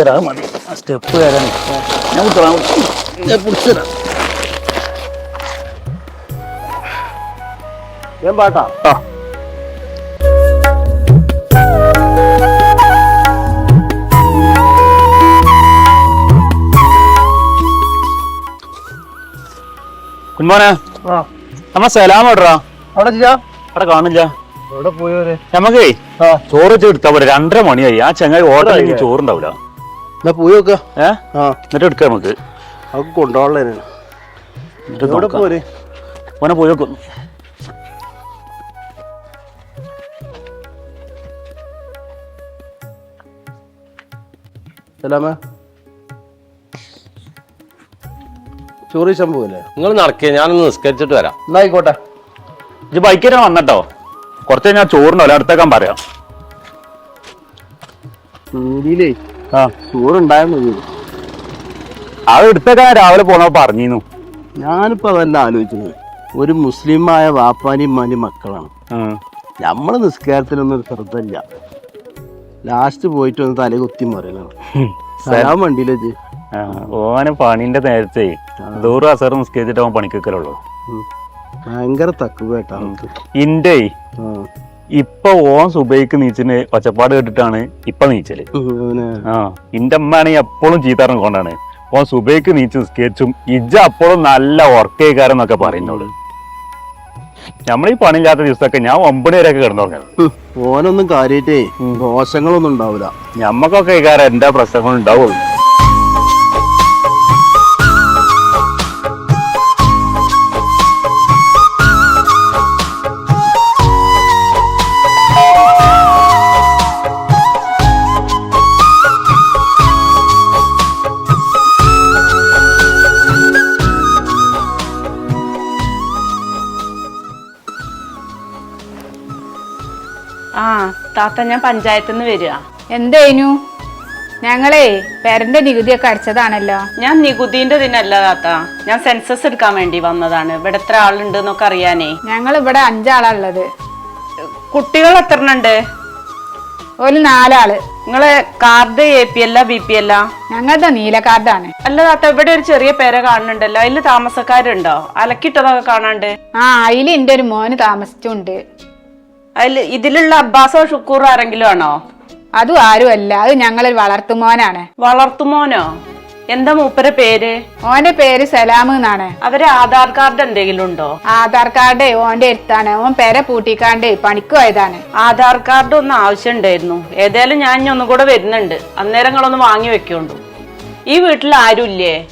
തരാം മതി. സ്റ്റെപ്പ് കയറാൻ ഞാൻ വിട്ടോളാം ഞാൻ പിടിച്ചതാ ഞാൻ പാട്ടാ? ആ. കുഞ്ഞോനെ നമ്മ സലാം ഇടറാ. അവിടെ അവിടെ കാണില്ല എവിടെ പോയവര്. നമുക്കേ ചോറ് വെച്ച് എടുത്താ പോലെ രണ്ടര മണിയായി. ആ ചങ്ങായി ഓർഡർ ചോറുണ്ടാവില്ല എന്നാ പോയി നോക്ക. ഏ? ആ. എന്നിട്ട് എടുക്കാം നമുക്ക്. അവർക്ക് കൊണ്ടുപോകാനുള്ള എന്നിട്ട് എവിടെ. പോര്? ഓനെ പോയി നോക്കും. സലാമേ. ചോറ് പോവല്ലേ? നിങ്ങൾ നടക്കുക ഞാനൊന്ന് നിസ്കരിച്ചിട്ട് വരാം. എന്നാ ആയിക്കോട്ടെ. ഇത് ബൈക്കിനെ വന്നട്ടോ കുറച്ച് ഞാൻ ചോറിനോ അല്ല അടുത്തേക്കാൻ പറയാം. ഇന്ത്യയിലേ അത് എടുത്തേക്കാൻ രാവിലെ പോണ പറഞ്ഞിരുന്നു. ഞാനിപ്പോ അതല്ല ആലോചിക്കുന്നത് ഒരു മുസ്ലിമായ വാപ്പാനിയും മാനിയും മക്കളാണ്. നമ്മൾ നിസ്കാരത്തിനൊന്നും ഒരു ശ്രദ്ധയില്ല. ലാസ്റ്റ് പോയിട്ട് ഒന്ന് തല കുത്തി മറിയണം സലാം വണ്ടിയിലേക്ക് ആ, പണിന്റെ നേരത്തെ അസർ നിസ്കരിച്ചിട്ട് അവൻ പണിക്കുള്ളൂ ഭയങ്കര തക്കുവേട്ടാ ഇന്റെ. ഇപ്പൊ ഓൻ സുബൈക്ക് നീച്ചിന് ഒച്ചപ്പാട് കേട്ടിട്ടാണ് ഇപ്പൊ നീച്ചൽ. ആ ഇന്റെ അമ്മയാണെങ്കിൽ എപ്പോഴും ചീത്താറും കൊണ്ടാണ് ഓൻ സുബൈക്ക് നീച്ച് നിസ്കരിച്ചും ഇജ അപ്പോഴും നല്ല ഉറക്കേക്കാരൻ എന്നൊക്കെ പറയുന്നോട് നമ്മളീ പണിയില്ലാത്ത ദിവസമൊക്കെ ഞാൻ ഒമ്പത് വരെയൊക്കെ കിടന്നുറങ്ങത് ഉം, ഓനൊന്നും കാര്യമായിട്ടേ ദോഷങ്ങളൊന്നും ഉണ്ടാവില്ല ഞമ്മക്കൊക്കെ കാര്യം എന്താ പ്രശ്നങ്ങൾ ഉണ്ടാവുള്ളൂ താത്ത ഞാൻ പഞ്ചായത്തിൽ നിന്ന് വരിക എന്തേനു ഞങ്ങളേ പെരന്റെ നികുതിയൊക്കെ അടച്ചതാണല്ലോ. ഞാൻ നികുതിന്റെ ദിനല്ല താത്ത. ഞാൻ സെൻസസ് എടുക്കാൻ വേണ്ടി വന്നതാണ്. ഇവിടെ എത്ര ആളുണ്ട് എന്നൊക്കെ അറിയാനേ. ഞങ്ങൾ ഇവിടെ അഞ്ചാളാ ഉള്ളത്. കുട്ടികൾ എത്ര എണ്ണുണ്ട് ഒരു നാലാൾ. നിങ്ങളെ കാർഡ് എ പി അല്ല ബി പി അല്ല ഞങ്ങളുടെ നീല കാർഡാണ്. അല്ല താത്ത ഇവിടെ ഒരു ചെറിയ പേര കാണുന്നുണ്ടല്ലോ. അതിൽ താമസക്കാരുണ്ടോ? അലക്കിട്ടതൊക്കെ കാണാണ്ട്. ആ അതിൽ എന്റെ ഒരു മോന് താമസിച്ചുണ്ട്. അതിൽ ഇതിലുള്ള അബ്ബാസോ ഷുക്കൂർ ആരെങ്കിലും ആണോ? അതും ആരുമല്ല. അത് ഞങ്ങളൊരു വളർത്തുമോനാണ്. വളർത്തുമോനോ? എന്താ മൂപ്പരെ പേര്? ഓന്റെ പേര് സലാം എന്നാണ്. അവരെ ആധാർ കാർഡ് എന്തെങ്കിലും ഉണ്ടോ? ആധാർ കാർഡ് ഓന്റെ അടുത്താണ്. ഓൻ പേരെ പൂട്ടിക്കാണ്ട് പണിക്ക് പോയതാണ്. ആധാർ കാർഡ് ഒന്ന് ആവശ്യമുണ്ടായിരുന്നു. ഏതായാലും ഞാൻ ഇനി ഒന്നും കൂടെ വരുന്നുണ്ട്. അന്നേരം നിങ്ങളൊന്ന് വാങ്ങി വെക്കുണ്ടു ഈ വീട്ടിൽ ആരുമില്ലേ?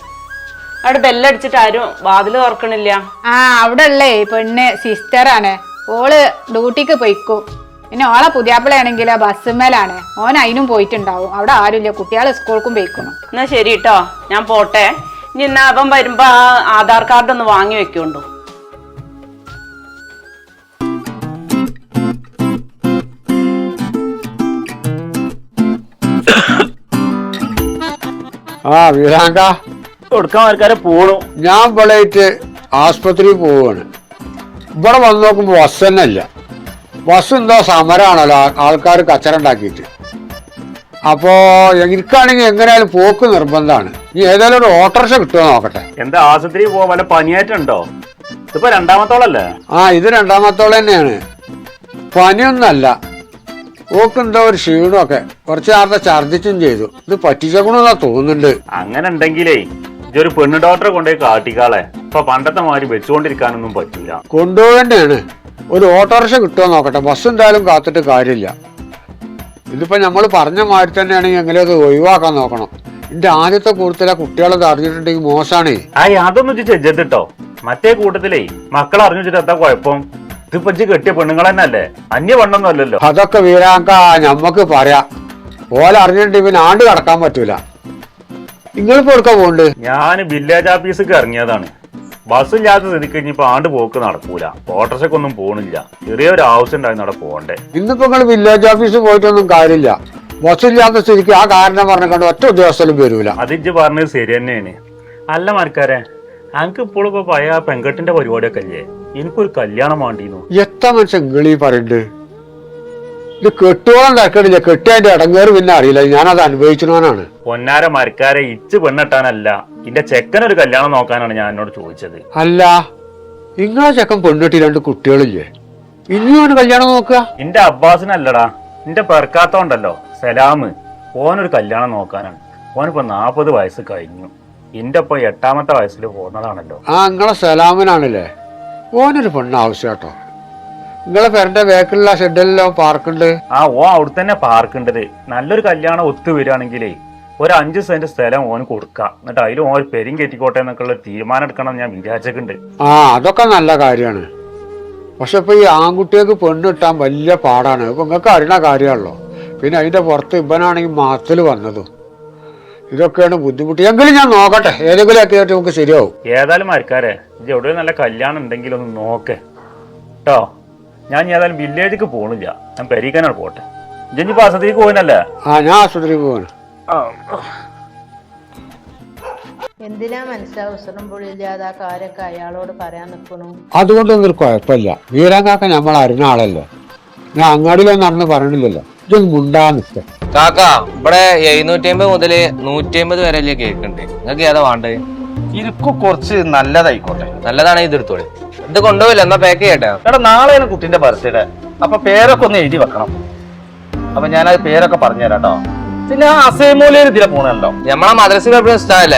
അവിടെ ബെല്ലടിച്ചിട്ട് ആരും വാതിൽ തുറക്കണില്ല. ആ അവിടെ ഉള്ളേ പെണ്ണ് സിസ്റ്ററാണ് ഓൾ ഡ്യൂട്ടിക്ക് പോയിക്കും. പിന്നെ ഓളെ പുതിയാപ്പിളയാണെങ്കിൽ ബസ്സുമേലാണ് ഓൻ അതിനും പോയിട്ടുണ്ടാവും. അവിടെ ആരുമില്ല. കുട്ടികൾ സ്കൂൾക്കും പോയിക്കണം. എന്നാ ശരി കേട്ടോ ഞാൻ പോട്ടെ. ഇനി എന്നാ അവൻ വരുമ്പോ ആ ആധാർ കാർഡ് ഒന്ന് വാങ്ങി വെക്കുണ്ടോ ആ വീരാങ്ക കൊടുക്കാൻ ആൾക്കാരെ പോണു. ഞാൻ വിളയിട്ട് ആസ്പത്രിയിൽ പോവാണ്. ഇവിടെ വന്ന് നോക്കുമ്പോൾ ബസ് തന്നെ ഇല്ല. ബസ് എന്തോ സമരമാണല്ലോ ആൾക്കാർ കച്ചറ ഉണ്ടാക്കിയിട്ട്. അപ്പോ എനിക്കാണെങ്കിൽ എങ്ങനെയാലും പോക്ക് നിർബന്ധമാണ്. ഇനി ഏതായാലും ഒരു ഓട്ടോറിക്ഷ കിട്ടുമോ നോക്കട്ടെ. എന്താ ആശുപത്രി പോവാ വല്ല പനിയായിട്ടുണ്ടോ? ഇതിപ്പോ രണ്ടാമത്തോളല്ലേ? ആ ഇത് രണ്ടാമത്തോളം തന്നെയാണ്. പനിയൊന്നല്ല ഓക്ക് എന്തോ ഒരു ക്ഷീണമൊക്കെ. കുറച്ച് നേരത്തെ ഛർദ്ദിച്ചും ചെയ്തു. ഇത് പറ്റിച്ചേക്കണമെന്നാ തോന്നുന്നുണ്ട്. അങ്ങനെ ഉണ്ടെങ്കിലേ ഇതൊരു പെണ്ണ് ഡോക്ടറെ കൊണ്ടുപോയി കാട്ടിക്കാളെ. ഇപ്പൊ പണ്ടത്തെ മാതിരി വെച്ചുകൊണ്ടിരിക്കാനൊന്നും പറ്റില്ല കൊണ്ടുപോകേണ്ടതാണ് ഒരു ഓട്ടോറിക്ഷ കിട്ടുമോ നോക്കട്ടെ. ബസ് എന്തായാലും കാത്തിട്ട് കാര്യമില്ല. ഇതിപ്പോ നമ്മൾ പറഞ്ഞ മാതിരി തന്നെയാണെങ്കിൽ എങ്ങനെ അത് ഒഴിവാക്കാൻ നോക്കണം. എന്റെ ആദ്യത്തെ കൂട്ടത്തിലെ കുട്ടികളത് അറിഞ്ഞിട്ടുണ്ടെങ്കിൽ മോശമാണ് ആയി അതൊന്നും ചെജ്ജത്തിട്ടോ. മറ്റേ കൂട്ടത്തിലേ മക്കൾ അറിഞ്ഞു വെച്ചിട്ട് എന്താ കുഴപ്പം? ഇതിപ്പോ കെട്ടിയ പെണ്ണുങ്ങൾ തന്നെ അല്ലേ അന്യ പെണ്ണൊന്നും അല്ലല്ലോ. അതൊക്കെ വീരാങ്ക ഞമ്മക്ക് പറയാ. ഓല അറിഞ്ഞിട്ടുണ്ടെങ്കിൽ പിന്നെ ആണ്ട് കടക്കാൻ പറ്റൂല. നിങ്ങളിപ്പോ എടുക്കാൻ പോണ്ട് ഞാൻ വില്ലേജ് ഓഫീസിൽ ഇറങ്ങിയതാണ്. ബസ് ഇല്ലാത്ത സ്ഥിതിക്ക് ഇനിയിപ്പോ ആണ്ട് പോക്ക് നടക്കൂല. ഓട്ടോറിക്ഷക്കൊന്നും പോണില്ല. ചെറിയൊരു ആവശ്യം ഉണ്ടായിരുന്നു അവിടെ പോണ്ടേ ഇന്നിപ്പോ നിങ്ങൾ വില്ലേജ് ഓഫീസിൽ പോയിട്ടൊന്നും കാര്യമില്ല. ബസ് ഇല്ലാത്ത സ്ഥിതിക്ക് ആ കാരണം പറഞ്ഞ ഒറ്റ ഉദ്യോഗസ്ഥലും വരൂല. അത് ഇജ്ജ് പറഞ്ഞത് ശരി തന്നെയാണ്. അല്ല മരക്കാരെ എനിക്ക് ഇപ്പോഴും ഇപ്പൊ പഴയ പെങ്കട്ടിന്റെ പരിപാടിയൊക്കെ അല്ലേ എനിക്കൊരു കല്യാണം വേണ്ടിന്നു. എത്ര മനുഷ്യൻ ഗളി ഈ പറയുന്നുണ്ട് ഇത് കെട്ടുവോളം തരക്കേടില്ല. കെട്ടിയതിന്റെ ഇടങ്ങേറ് പിന്നെ അറിയില്ല. ഞാനത് അനുഭവിച്ചവനാണ് പൊന്നാര മരക്കാരെ ഇച്ച് പെണ്ണിട്ടാനല്ല. ഇന്റെ ചെക്കനൊരു കല്യാണം നോക്കാനാണ് ഞാൻ എന്നോട് ചോദിച്ചത്. അല്ല നിങ്ങളെ ചെക്കൻ പെണ്ണിട്ടി രണ്ട് കുട്ടികളില്ലേ? ഇനിയാണ് കല്യാണം നോക്കുക? ഇന്റെ അബ്ബാസിനല്ലടാ. ഇന്റെ പെർക്കാത്തോണ്ടല്ലോ. സലാമ് ഓനൊരു കല്യാണം നോക്കാനാണ്. ഓനിപ്പോ നാപ്പത് വയസ്സ് കഴിഞ്ഞു. ഇന്റെ ഇപ്പൊ എട്ടാമത്തെ വയസ്സിൽ പോകുന്നതാണല്ലോ. ആ നിങ്ങളെ സലാമിനാണല്ലേ? ഓനൊരു പെണ്ണ് ആവശ്യം കേട്ടോ നിങ്ങളെ പെരന്റെ ബാക്കിലുള്ള ഷെഡിലെല്ലാം പാർക്കുണ്ട് ആ ഓ അവിടെ തന്നെ പാർക്കുണ്ടത് നല്ലൊരു കല്യാണം ഒത്തു വരികയാണെങ്കിലേ ഒരു അഞ്ച് സെന്റ് സ്ഥലം ഓന് കൊടുക്കാം. എന്നിട്ട് അതിലും ഓൻ പെരും കെറ്റിക്കോട്ടെ എന്നൊക്കെയുള്ള തീരുമാനം എടുക്കണം ഞാൻ വിചാരിച്ചിട്ടുണ്ട്. ആ അതൊക്കെ നല്ല കാര്യമാണ്. പക്ഷെ ഇപ്പൊ ഈ ആൺകുട്ടികൾക്ക് പെണ്ണിട്ടാൻ വലിയ പാടാണ്. ഇപ്പൊ നിങ്ങൾക്ക് അറിയണ കാര്യമാണല്ലോ. പിന്നെ അതിന്റെ പുറത്ത് ഇവനാണെങ്കിൽ മാത്തിൽ വന്നതും. ഇതൊക്കെയാണ് ബുദ്ധിമുട്ട്. എങ്കിലും ഞാൻ നോക്കട്ടെ. ഏതെങ്കിലും ഒക്കെ ആയിട്ട് നമുക്ക് ശരിയാവും. ഏതായാലും മരക്കാരെ ഇത് എവിടെ നല്ല കല്യാണം ഉണ്ടെങ്കിൽ ഒന്ന് നോക്കേ. കേട്ടോ ഞാൻ ഇനി ഏതായാലും വില്ലേജിക്ക് പോണില്ല. ഞാൻ പരീക്കാനാണ് പോട്ടെ. ജനിപ്പോ പാസത്തേക്ക് പോയിനല്ലേ ആ ഞാൻ ആശുപത്രിക്ക് പോവാണ്. എന്തിനാ മനസ്സാ ഉസറും പുള്ളിയില്ലാതെ ആ കാര്യമൊക്കെ അയാളോട് പറയാൻ നിൽക്കണു അതുകൊണ്ടൊന്നും ഒരു കുഴപ്പമില്ല. വീരങ്കാക്ക നമ്മൾ അറിഞ്ഞ ആളല്ലേ? ഞാൻ അങ്ങാടിയിലൊന്നും നടന്ന് പറഞ്ഞില്ലല്ലോ ഇതൊന്നും മുണ്ടാ കാക്ക ഇവിടെ എഴുന്നൂറ്റി അമ്പത് മുതൽ നൂറ്റി അമ്പത് വരെ അല്ലേ കേക്ക് ഉണ്ട് നിങ്ങൾക്ക് ഏതാ വേണ്ടത്? ഇരിക്കു കുറച്ച് നല്ലതായിക്കോട്ടെ. നല്ലതാണ് ഇത് എടുത്തോളി. ഇത് കൊണ്ടുപോയില്ല എന്നാ പാക്ക് ചെയ്യട്ടെ. എടാ നാളെയാണ് കുട്ടിന്റെ ബർത്ത്ഡേ അപ്പൊ പേരൊക്കെ ഒന്ന് എഴുതി വെക്കണം. അപ്പൊ ഞാനത് പേരൊക്കെ പറഞ്ഞുതരാം കേട്ടോ പിന്നെ ആ അസൈമൂലയിൽ ഇതിലെ പോണല്ലോ നമ്മളെ മദ്രസയിൽ എപ്പോഴും ഇഷ്ടമല്ല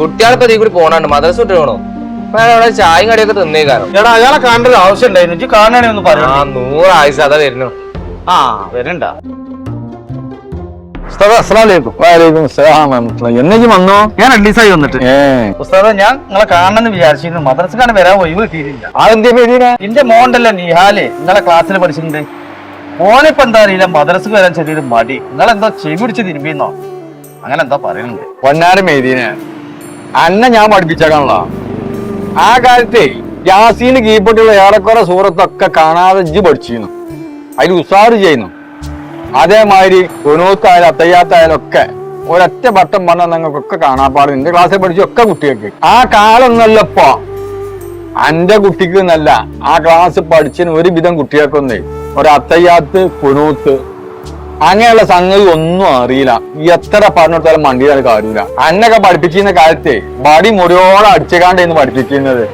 കുട്ടികളിപ്പോ ഇതിൽ കൂടി പോണുണ്ട് മദ്രസ വിട്ട് പോണു. അപ്പൊ അവിടെ ചായയും കടിയൊക്കെ തിന്നേക്കാരം. എടാ അയാളെ കാണേണ്ട ഒരു ആവശ്യം ഉണ്ടായിരുന്നു കാണണേ ഒന്ന് ആ പറയണം നൂറ് ആയുസ് അതാ വരുന്നു. ആ വരണ്ട എന്നേക്ക് വന്നോ? ഞാൻ വന്നിട്ട്. ഉസ്താദ ഞാൻ നിങ്ങളെ കാണണമെന്ന് വിചാരിച്ചിരുന്നു. മദ്രസക്കാണ് വരാൻ ഒഴിവ് കിട്ടിയിട്ടില്ല. അതെന്താ പേര് എന്റെ മോണ്ടല്ലേ നിഹാൽ? നിങ്ങളെ ക്ലാസ്സിൽ പഠിച്ചിട്ടുണ്ട്. മോനിപ്പോ എന്താ അറിയില്ല മദ്രസക്ക് വരാൻ ചെറിയൊരു മടി. ചെവി പിടിച്ച് തിരുമ്പിന്നോ? അങ്ങനെ എന്താ പറയുന്നുണ്ട് പൊന്നാര മെയ്തീനെ അന്നെ ഞാൻ പഠിപ്പിച്ചേക്കാണല്ലോ. ആ കാലത്തെ യാസീന് കീഴ്പൊട്ടിയുള്ള ഏറെക്കുറെ സൂറത്തൊക്കെ കാണാതെ ഇജ്ജ് പഠിച്ചിരുന്നു. അതിൽ ഉസാറ് ചെയ്യുന്നു. അതേമാതിരി കുനൂത്തായാലും അത്തയ്യാത്തായാലും ഒക്കെ ഒരൊറ്റ വട്ടം പറഞ്ഞാൽ നിങ്ങൾക്കൊക്കെ കാണാപ്പാട് നിന്റെ ക്ലാസ്സിൽ പഠിച്ചൊക്കെ കുട്ടികൾക്ക്. ആ കാലൊന്നല്ല എന്റെ കുട്ടിക്ക് എന്നല്ല ആ ക്ലാസ് പഠിച്ചതിന് ഒരുവിധം കുട്ടികൾക്കൊന്നേ. ഒരു അത്തയ്യാത്ത് കുനൂത്ത്. അങ്ങനെയുള്ള സംഗതി ഒന്നും അറിയില്ല. എത്ര പറഞ്ഞെടുത്താലും മണ്ടിയാണ് കാര്യമില്ല. അന്നൊക്കെ പഠിപ്പിച്ചിരുന്ന കാലത്തെ ബടി മുറിയോളം അടിച്ചുകാണ്ടായിരുന്നു പഠിപ്പിക്കുന്നത്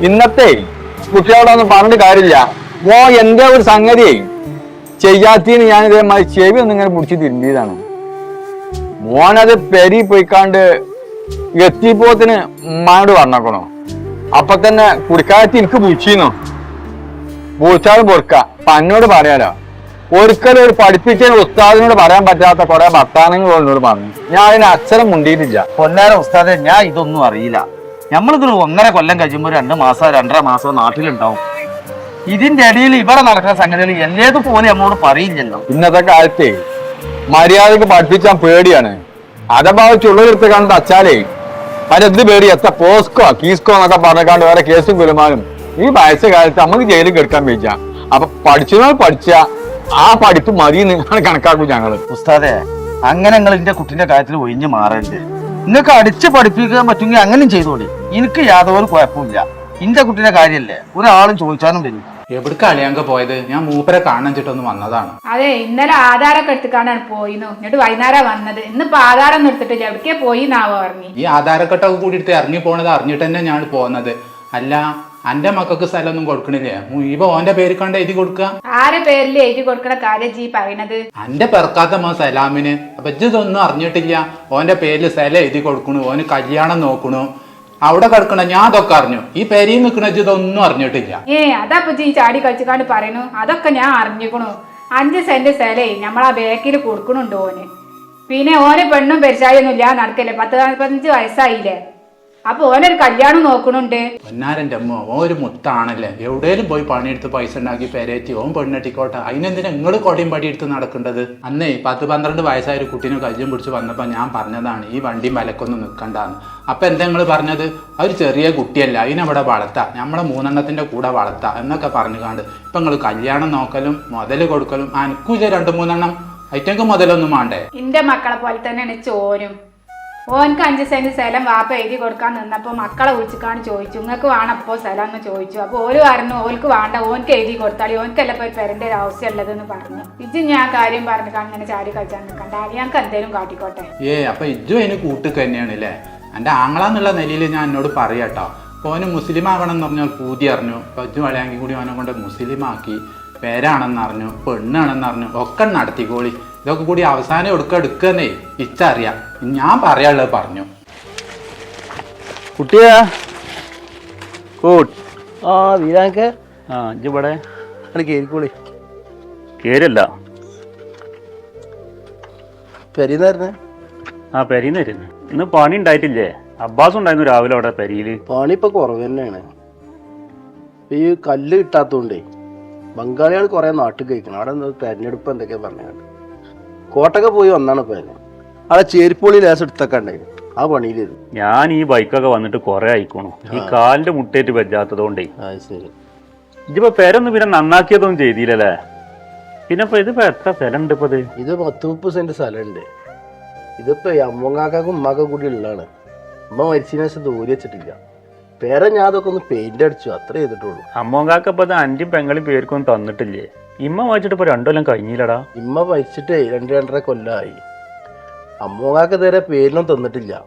ഇന്നത്തെ കുട്ടികളോടൊന്നും പറഞ്ഞിട്ട് കാര്യമില്ല. ഓ എന്റെ ഒരു സംഗതി ചെയ്യാത്തീന് ഞാൻ ഇതേമാതിരി ചെവി ഒന്നും ഇങ്ങനെ പിടിച്ച് തിരുമ്പിയതാണ്. മോനത് പെരി പോയിക്കാണ്ട് എത്തിപ്പോത്തിന് ഉമ്മാനോട് പറഞ്ഞേക്കണോ. അപ്പൊ തന്നെ കുടിക്കാലത്ത് എനിക്ക് പൂച്ചീന്നോ പൂച്ചാൽ പൊറുക്ക. അപ്പൊ എന്നോട് പറയാലോ. ഒരിക്കലും ഒരു പഠിപ്പിച്ച ഉസ്താദിനോട് പറയാൻ പറ്റാത്ത കുറെ ഭർത്താനങ്ങൾ എന്നോട് പറഞ്ഞു. ഞാൻ അതിന് അക്ഷരം മുണ്ടിയിട്ടില്ല. പൊന്നാര ഉസ്താദെ ഞാൻ ഇതൊന്നും അറിയില്ല. നമ്മളിതൊരു ഒന്നര കൊല്ലം കഴിയുമ്പോൾ രണ്ട് മാസം രണ്ടര മാസം നാട്ടിലുണ്ടാവും. ഇതിന്റെ ഇടയിൽ ഇവിടെ നടക്കുന്ന സംഗതികൾ എല്ലേത് പോലെ നമ്മോട് പറയില്ലല്ലോ. ഇന്നത്തെ കാലത്തെ മര്യാദയ്ക്ക് പഠിപ്പിച്ചാൻ പേടിയാണ്. അഥവാ ചുള്ളെടുത്ത് കണ്ട് അച്ചാലേ അതിനെന്ത് പേടി എത്ര പോസ്കോ കീസ്കോ എന്നൊക്കെ പറഞ്ഞാണ്ട് വേറെ കേസും കുലുമാനും ഈ വയസ്സ കാലത്ത് നമുക്ക് ജയിലിൽ കെടുക്കാൻ വെച്ച അപ്പൊ പഠിച്ചവർ പഠിച്ച ആ പഠിപ്പ് മതി നിങ്ങൾ കണക്കാക്കും ഞങ്ങൾ. ഉസ്താദെ അങ്ങനെ നിങ്ങൾ എന്റെ കുട്ടിന്റെ കാര്യത്തിൽ ഒഴിഞ്ഞു മാറരുത്. നിങ്ങൾക്ക് അടിച്ച് പഠിപ്പിക്കാൻ പറ്റുമെങ്കിൽ അങ്ങനെയും ചെയ്തോളി. എനിക്ക് യാതൊരു കുഴപ്പമില്ല എന്റെ കുട്ടിന്റെ കാര്യമല്ലേ? ഒരാളും ചോദിച്ചാലും വരും. എവിടേക്ക് അളിയാങ്ക പോയത്? ഞാൻ മൂപ്പരെ കാണാൻ ചിട്ടൊന്ന് വന്നതാണ്. അതെ ഇന്നലെ ആധാരമൊക്കെ കാണാൻ പോയിന്നു. എന്നിട്ട് വൈകുന്നേരം വന്നത്. ഇന്നിപ്പോ ആധാരം ഒന്നും എടുത്തിട്ടില്ല. എവിടേക്കേ പോയി നാവോ ഇറങ്ങി ഈ ആധാരക്കെട്ടൊക്കെ കൂടി എടുത്ത് ഇറങ്ങി പോണത് അറിഞ്ഞിട്ട് തന്നെ ഞാൻ പോകുന്നത് അല്ല അന്റെ മക്കൾക്ക് സ്ഥലമൊന്നും കൊടുക്കണില്ലേ? ഇപ്പൊ ഓന്റെ പേര് കണ്ട് എഴുതി കൊടുക്ക? ആരെ പേരിൽ എഴുതി കൊടുക്കണ കാര്യം ജീ പറയണത്? അന്റെ പിറക്കാത്ത മോ സലാമിന്. അപ്പൊ ഇതൊന്നും അറിഞ്ഞിട്ടില്ല. ഓന്റെ പേരിൽ സ്ഥലം എഴുതി കൊടുക്കണു. ഓന് കല്യാണം നോക്കണു. അവിടെ കിടക്കണ ഞാൻ അതൊക്കെ അറിഞ്ഞു. ഈ പെരി നിൽക്കണ ഇതൊന്നും അറിഞ്ഞിട്ടില്ല. ഏ അതാ ഇപ്പൊ ഈ ചാടി കളിച്ചുകാണ്ട് പറയണു അതൊക്കെ ഞാൻ അറിഞ്ഞിക്കണു. അഞ്ച് സെന്റ് സ്ഥലേ നമ്മളാ ബാക്കിൽ കൊടുക്കണുണ്ട് ഓന്. പിന്നെ ഓന് പെണ്ണും പെരിച്ചായൊന്നും ഇല്ല നടക്കല്ലേ. പത്ത് നാൽപ്പത്തഞ്ച് വയസ്സായില്ലേ? അപ്പൊ ഓനൊരു കല്യാണം നോക്കണുണ്ട്. പൊന്നാരന്റെ അമ്മ ഓൻ ഒരു മുത്താണല്ലേ? എവിടെയും പോയി പണിയെടുത്ത് പൈസ ഉണ്ടാക്കി പെരേറ്റി ഓൻ പെണ്ണെട്ടിക്കോട്ടെ. അതിനെന്തിനാ നിങ്ങൾ കൊടയും പടി എടുത്ത് നടക്കേണ്ടത്? അന്നേ പത്ത് പന്ത്രണ്ട് വയസ്സായ ഒരു കുട്ടീനെ കയ്യും പിടിച്ച് വന്നപ്പോൾ ഞാൻ പറഞ്ഞതാണ് ഈ വണ്ടി മലക്കൊന്നും നിൽക്കണ്ടാന്ന് അപ്പം എന്താ നിങ്ങൾ പറഞ്ഞത്? ഒരു ചെറിയ കുട്ടിയല്ല അതിനവിടെ വളർത്താം. നമ്മളെ മൂന്നെണ്ണത്തിന്റെ കൂടെ വളർത്താം എന്നൊക്കെ പറഞ്ഞു കാണ്ട് ഇപ്പം നിങ്ങൾ കല്യാണം നോക്കലും മുതൽ കൊടുക്കലും അനക്കൂല രണ്ട് മൂന്നെണ്ണം ഐറ്റങ്ങൾക്ക് മുതലൊന്നും വേണ്ടേ എന്റെ മക്കളെ പോലെ തന്നെയാണ് ചോരും. ഓൻക്ക് അഞ്ച് സെന്റ് സ്ഥലം വാപ്പ എഴുതി കൊടുക്കാൻ നിന്നപ്പോൾ മക്കളെ വിളിച്ചിക്കാണ് ചോദിച്ചു. നിങ്ങൾക്ക് വേണം സ്ഥലം? എന്ന് ചോദിച്ചു. അപ്പോൾ ഓര് പറഞ്ഞു ഓൽക്ക് വേണ്ട ഓൻക്ക് എഴുതി കൊടുത്താളി. ഓനക്കല്ല പോയി പെരന്റെ ഒരു ആവശ്യമുള്ളതെന്ന് പറഞ്ഞു. ഇജ് ഞാൻ കാര്യം പറഞ്ഞു അങ്ങനെ ചാരി കളിച്ചാൽ നിൽക്കണ്ട. ഞങ്ങൾക്ക് എന്തേലും കാട്ടിക്കോട്ടെ. ഏ അപ്പൊ ഇജ്ജു അതിന് കൂട്ടുക തന്നെയാണ് അല്ലേ എന്റെ ആങ്ങളാന്നുള്ള നിലയിൽ ഞാൻ എന്നോട് പറയാട്ടോ അപ്പോൾ ഓന് മുസ്ലിം ആവണം എന്ന് പറഞ്ഞാൽ പൂതി അറിഞ്ഞു. അപ്പോൾ ഇജ്ജു വളയാങ്കിൽ കൂടി അവനെ കൊണ്ട് മുസ്ലിം ആക്കി പേരാണെന്ന് അറിഞ്ഞു പെണ്ണാണെന്ന് അറിഞ്ഞു ഒക്കെ നടത്തിക്കോളി. ഇതൊക്കെ കൂടി അവസാനം എടുക്കുക എടുക്കുന്നേ ഇച്ചറിയാം. ഞാൻ പറയാനുള്ളത് പറഞ്ഞു. കുട്ടിയാ? കൂട്ട്. ആ വീരാങ്ക. ആ ഇജ്ജ് ഇവിടെ. അവിടെ കേറിക്കോളി. കേരല്ല. പെരീന്നായിരുന്നേ ആ പെരീന്ന് വരുന്നു. ഇന്ന് പണി ഉണ്ടായിട്ടില്ലേ? അബ്ബാസ് ഉണ്ടായിരുന്നു രാവിലെ അവിടെ പെരിയിൽ. പണി ഇപ്പൊ കുറവ് തന്നെയാണ്. ഈ കല്ല് കിട്ടാത്തോണ്ടേ ബംഗാളികൾ കുറെ നാട്ടിൽ കഴിക്കണം. അവിടെ തെരഞ്ഞെടുപ്പ് എന്തൊക്കെയാ പറഞ്ഞത് കോട്ടൊക്കെ പോയി വന്നാണ് ഇപ്പൊ ഞാൻ. അവിടെ ചേരിപ്പൊളി ലേസ് എടുത്തൊക്കെ ഉണ്ടായിരുന്നു ആ പണിയിലിരുന്നു. ഞാൻ ഈ ബൈക്കൊക്കെ വന്നിട്ട് കുറെ ആയിക്കോണു. ഈ കാലിന്റെ മുട്ടേറ്റ് പറ്റാത്തത് അത് ശരി. പെരൊന്നും പേരൊന്നും പിന്നെ നന്നാക്കിയതൊന്നും ചെയ്തില്ലല്ലേ? പിന്നെ ഇപ്പൊ ഇത് എത്ര സ്ഥലം ഉണ്ട് ഇപ്പൊ ഇത്? ഇത് പത്ത് മുപ്പത് സെന്റ് സ്ഥലമുണ്ട്. ഇതിപ്പോ അമ്മങ്ങാക്കും ഉമ്മാക്കും കൂടി ഉള്ളതാണ്. ഉമ്മ മരിച്ചതിന് ശേഷം ദൂരെ വെച്ചിട്ടില്ല. പേരെ ഞാൻ അതൊക്കെ ഒന്ന് പെയിന്റ് അടിച്ചു അത്ര ചെയ്തിട്ടുള്ളൂ. അമ്മോങ്കാക്ക ഇപ്പൊ ഇത് അഞ്ചും പെങ്ങളും പേർക്കൊന്നും തന്നിട്ടില്ലേ? ഇമ്മ വായിച്ചിട്ട് ഇപ്പൊ രണ്ടു കൊല്ലം കഴിഞ്ഞില്ലടാ. ഇമ്മ വായിച്ചിട്ട് രണ്ട് രണ്ടര കൊല്ലമായി അമ്മൂങ്ങാക്ക് തരാ പേരിനും തന്നിട്ടില്ല.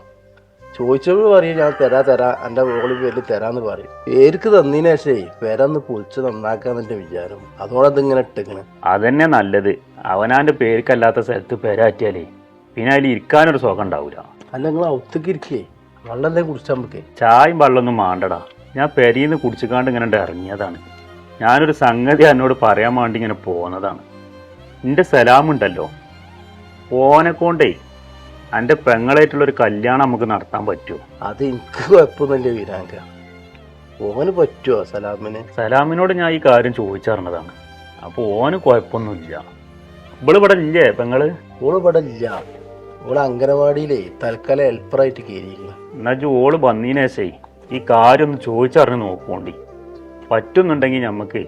ചോദിച്ചപ്പോൾ പറയും ഞാൻ തരാ തരാ എന്റെ മോളി പേരിൽ തരാന്ന് പറയും. പേർക്ക് തന്നതിന് ശേഷേ പേരൊന്ന് പൊളിച്ച് നന്നാക്കാന്ന് എന്റെ വിചാരം. അതോടെ അതിങ്ങനെ ഇട്ടിങ്ങനെ. അതന്നെ നല്ലത്. അവനാന്റെ പേർക്കല്ലാത്ത സ്ഥലത്ത് പേരാറ്റിയാലേ പിന്നെ അതിൽ ഇരിക്കാനൊരു സുഖം ഉണ്ടാവൂല. അല്ല നിങ്ങൾ ഔത്തേക്ക് ഇരിക്കേ. വെള്ളം എന്തെങ്കിലും കുടിച്ചാൽ നമുക്ക്. ചായയും വെള്ളമൊന്നും മാണ്ടടാ ഞാൻ പെരീന്ന് കുടിച്ചുകാണ്ട് ഇങ്ങനെ ഇറങ്ങിയതാണ്. ഞാനൊരു സംഗതി എന്നോട് പറയാൻ വേണ്ടി ഇങ്ങനെ പോന്നതാണ്. എന്റെ സലാമുണ്ടല്ലോ. ഓനെ കൊണ്ടേ എന്റെ പെങ്ങളായിട്ടുള്ളൊരു കല്യാണം നമുക്ക് നടത്താൻ പറ്റുമോ അത് എനിക്ക് കുഴപ്പമൊന്നുമില്ല വീരാങ്ക. ഓന് പറ്റുമോ സലാമിന്? സലാമിനോട് ഞാൻ ഈ കാര്യം ചോദിച്ചറിഞ്ഞതാണ്. അപ്പോൾ ഓന് കുഴപ്പമൊന്നുമില്ല. ഇവിടെ ഇല്ലേ പെങ്ങൾ? ഇവിടെ ഇല്ല. ഓൾ അങ്കനവാടിയിലേ തൽക്കാലം ഹെൽപ്പറായിട്ട് കയറിയില്ല എന്നാ ഓൾ വന്നീനേശേ ഈ കാര്യം ഒന്ന് ചോദിച്ചറിഞ്ഞ് നോക്കോണ്ടി പറ്റുന്നുണ്ടെങ്കിൽ നമുക്ക്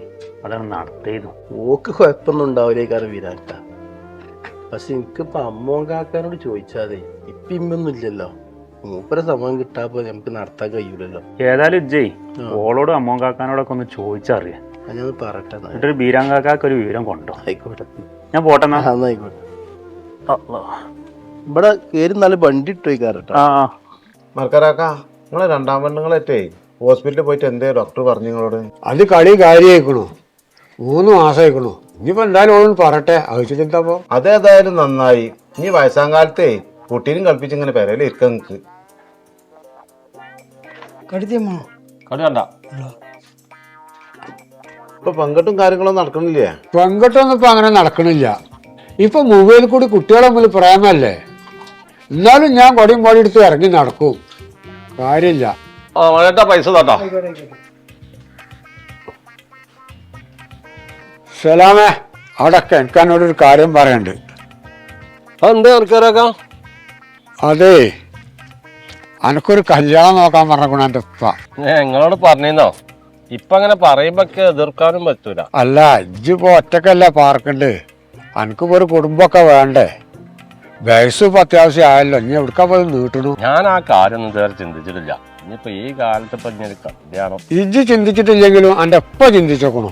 അതാണ് നടത്തിയത് ഓക്ക് കുഴപ്പമൊന്നും ഉണ്ടാവില്ലേ കാരണം വിരാട്ട. പക്ഷെ എനിക്കിപ്പോൾ അമ്മോൻ കാക്കാനോട് ചോദിച്ചാതെ ഇപ്പൊ ഇമ്മൊന്നും ഇല്ലല്ലോ. മൂപ്പരെ സമയം കിട്ടാപ്പോ നമുക്ക് നടത്താൻ കഴിയൂലല്ലോ. ഏതായാലും ജയ് ഓളോട് അമ്മോൻ കാക്കാനോടൊക്കെ ഒന്ന് ചോദിച്ചറിയാം. ഞാൻ പറയട്ടെ എന്നിട്ടൊരു ബീരാങ്കാക്കാക്ക് ഒരു വിവരം കൊണ്ടോ. ആയിക്കോട്ടെ. ഞാൻ പോട്ടെ ആയിക്കോട്ടെ. ഇവിടെ കയറി നല്ല വണ്ടി ഇട്ട് വയ്ക്കാറട്ടോ. മർക്കരാക്ക നിങ്ങളെ രണ്ടാം പെണ്ണുങ്ങളേറ്റേ? ഹോസ്പിറ്റലിൽ പോയിട്ട് എന്തേ ഡോക്ടർ പറഞ്ഞു നിങ്ങളോട്? അത് കളി കാര്യമായിക്കണു. മൂന്ന് മാസമായിക്കണു. ഇനിയിപ്പോ എന്തായാലും ഓളൊന്ന് പറട്ടെ ആവശ്യത്തിന്താപ്പോ അതേതായാലും നന്നായി. ഇനി വയസ്സാം കാലത്തെ കുട്ടീനും കളിപ്പിച്ച് ഇങ്ങനെ പെരയിൽ ഇരിക്കാൻ നിൽക്ക് കടുത്തിയമ്മ കടി കണ്ട ഇപ്പൊ പങ്കട്ടും കാര്യങ്ങളൊന്നും നടക്കണില്ലേ? പെങ്കട്ടൊന്നും ഇപ്പൊ അങ്ങനെ നടക്കണില്ല. ഇപ്പൊ മൊബൈലിൽ കൂടി കുട്ടികളെ മുമ്പിൽ പ്രേമല്ലേ? എന്നാലും ഞാൻ കൊടിയും പാടി എടുത്ത് ഇറങ്ങി നടക്കും. കാര്യമില്ല. ആ മഴേട്ടാ പൈസ തട്ടോ. സലാമേ അവിടെ ഒരു കാര്യം പറയണ്ട്. എന്താ ആൾക്കാരാക്കാ? അതെ അനക്കൊരു കല്യാണം നോക്കാൻ പറഞ്ഞേക്കണ എന്റെ ഉപ്പ. നിങ്ങളോട് പറഞ്ഞോ ഇപ്പൊ അങ്ങനെ പറയുമ്പോ എതിർക്കാനും പറ്റൂല. അല്ല ഇജ്ജിപ്പോ ഒറ്റക്കല്ല പാർക്കുണ്ട്. അനക്കിപ്പോ ഒരു കുടുംബമൊക്കെ വേണ്ടേ? വയസ്സ് ഇപ്പൊ അത്യാവശ്യം ആയല്ലോ ഇനി എവിടുക്കാ പോയി നീട്ടണു? ഞാൻ ആ കാര്യം ഒന്നും ഇതുവരെ ചിന്തിച്ചിട്ടില്ല. ഇനിയിപ്പോ ഈ കാലത്ത് ഇപ്പൊ കല്യാണം ഇജ്ജ് ചിന്തിച്ചിട്ടില്ലെങ്കിലും എന്റെ ചിന്തിച്ചോക്കണോ.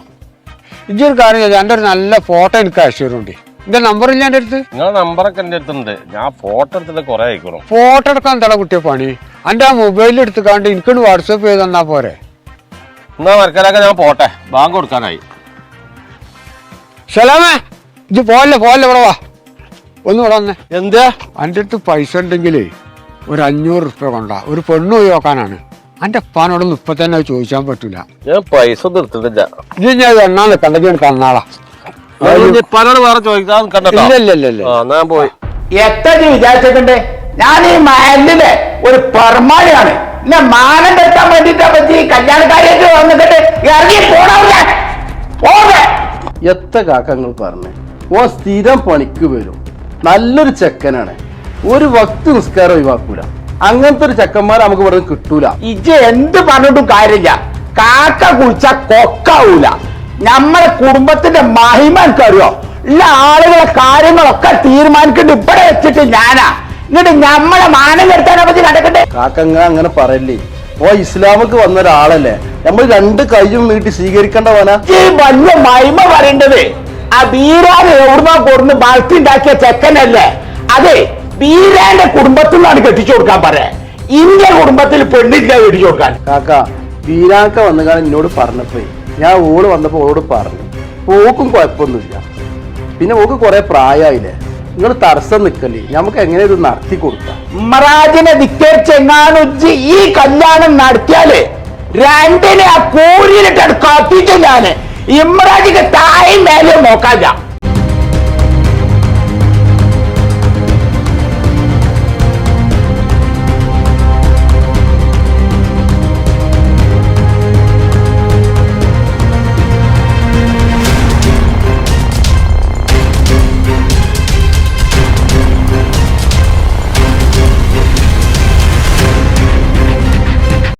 ചിന്തിച്ചേക്കണു ഒരു കാര്യം ചെയ്താൽ എന്റെ ഒരു നല്ല ഫോട്ടോ എനിക്ക് അയച്ചു തരുന്നുണ്ട് എന്റെ നമ്പർ ഇല്ല എന്റെ അടുത്ത്? നിങ്ങളെ നമ്പറൊക്കെ എന്റെ അടുത്തുണ്ട് ഞാൻ ഫോട്ടോ എടുത്തിട്ട് കുറെ അയക്കണം. ഫോട്ടോ എടുക്കാൻ എന്താ കുട്ടിയെ പണി? എന്റെ ആ മൊബൈലിൽ എടുത്തുകാണ്ട് എനിക്കൊന്ന് വാട്സപ്പ് ചെയ്ത് തന്നാ പോരെ. എന്നാ മരക്കാരൊക്കെ ഞാൻ പോട്ടെ. ബാങ്ക് കൊടുക്കാനായി. സലാമേ ഇജ്ജ് പോവല്ലേ പോവല്ലേ ഇവിടെ വാ. ഒന്ന് ഇവിടെ വന്നേ. എന്താ എന്റെ അടുത്ത് പൈസ ഉണ്ടെങ്കിലേ ഒരു അഞ്ഞൂറ് റുപ്യ കൊണ്ട. ഒരു പെണ്ണ് പോയി നോക്കാനാണ്. എന്റെ ഉപ്പാനോടൊന്നും ഇപ്പൊ തന്നെ ചോദിക്കാൻ ചോദിച്ചാൻ പറ്റൂല. ഞാൻ പൈസ ഒന്നും എടുത്തിട്ടില്ല. ഇജ്ജ് ഞാൻ എണ്ണാൻ നിൽക്കണ്ടെങ്കിൽ ഞാൻ തന്നാളാ. ഇപ്പാനോട് വേറെ ചോദിക്കാൻ കണ്ടോ ഇല്ല ഇല്ല ഇല്ല ഞാൻ പോയി. എത്ര വിചാരിച്ചിട്ടുണ്ട്? ഞാൻ ഈ മഹലിലെ ഒരു പെർമാണിയാണ് എന്നെ മാനം കെട്ടാൻ വേണ്ടിട്ടാ പറ്റി കല്യാണക്കാരിയൊക്കെ വന്നിട്ട് ഇറങ്ങി പോണവിടെ പോകെ എത്ര കാക്കങ്ങൾ പറഞ്ഞു? ഓ സ്ഥിരം പണിക്ക് വരും. നല്ലൊരു ചെക്കനാണ്. ഒരു വക്ത് നിസ്കാരം ഒഴിവാക്കൂല. അങ്ങനത്തെ ഒരു ചെക്കന്മാർ നമുക്ക് ഇവിടെ കിട്ടൂല. ഇജ് എന്ത് പറഞ്ഞിട്ടും കാര്യമില്ല. കാക്ക കുളിച്ച കൊക്കാവൂല. നമ്മളെ കുടുംബത്തിന്റെ മഹിമ എനിക്കറിയോ? ഉള്ള ആളുകളെ കാര്യങ്ങളൊക്കെ തീരുമാനിക്കേണ്ട ഇവിടെ വെച്ചിട്ട് ഞാനാ. എന്നിട്ട് നമ്മളെ മാനം കെടുത്താനെ പറ്റി നടക്കട്ടെ? കാക്കങ്ങ അങ്ങനെ പറയല്ലേ. ഓ ഇസ്ലാമക്ക് വന്ന ഒരാളല്ലേ. നമ്മൾ രണ്ട് കൈയും നീട്ടി സ്വീകരിക്കേണ്ടവനാ? ഈ വലിയ മഹിമ പറയേണ്ടത്? ആ ബീരാനെ എവിടുന്നോ കൊടുന്ന് ബാൽത്തി ഉണ്ടാക്കിയ ചെക്കനല്ലേ? അതെ ബീരാന്റെ കുടുംബത്തിൽ നിന്നാണ് കെട്ടിച്ചു കൊടുക്കാൻ പറയാ ഇന്ത്യ കുടുംബത്തിൽ പെണ്ണില്ല കെട്ടിച്ചു കൊടുക്കാൻ. കാക്ക ബീരാക്ക വന്ന കാലം എന്നോട് പറഞ്ഞപ്പോ ഞാൻ ഓൾ വന്നപ്പോ ഓളോട് പറഞ്ഞു പോക്കും കുഴപ്പമൊന്നുമില്ല. പിന്നെ ഓക്ക് കുറെ പ്രായമായില്ലേ? നിങ്ങൾ തടസ്സം നിൽക്കല്ലേ നമുക്ക് എങ്ങനെ ഇത് നടത്തി കൊടുക്കാം? മറാജിനെ ധിക്കരിച്ചെങ്ങാനുജ്ജി ഈ കല്യാണം നടത്തിയാൽ രണ്ടിനെ ആ കൂരിലിട്ട് കത്തിച്ചു ഞാൻ. ഇമ്രാജിക്ക് തായും മേലെയും നോക്കാൻ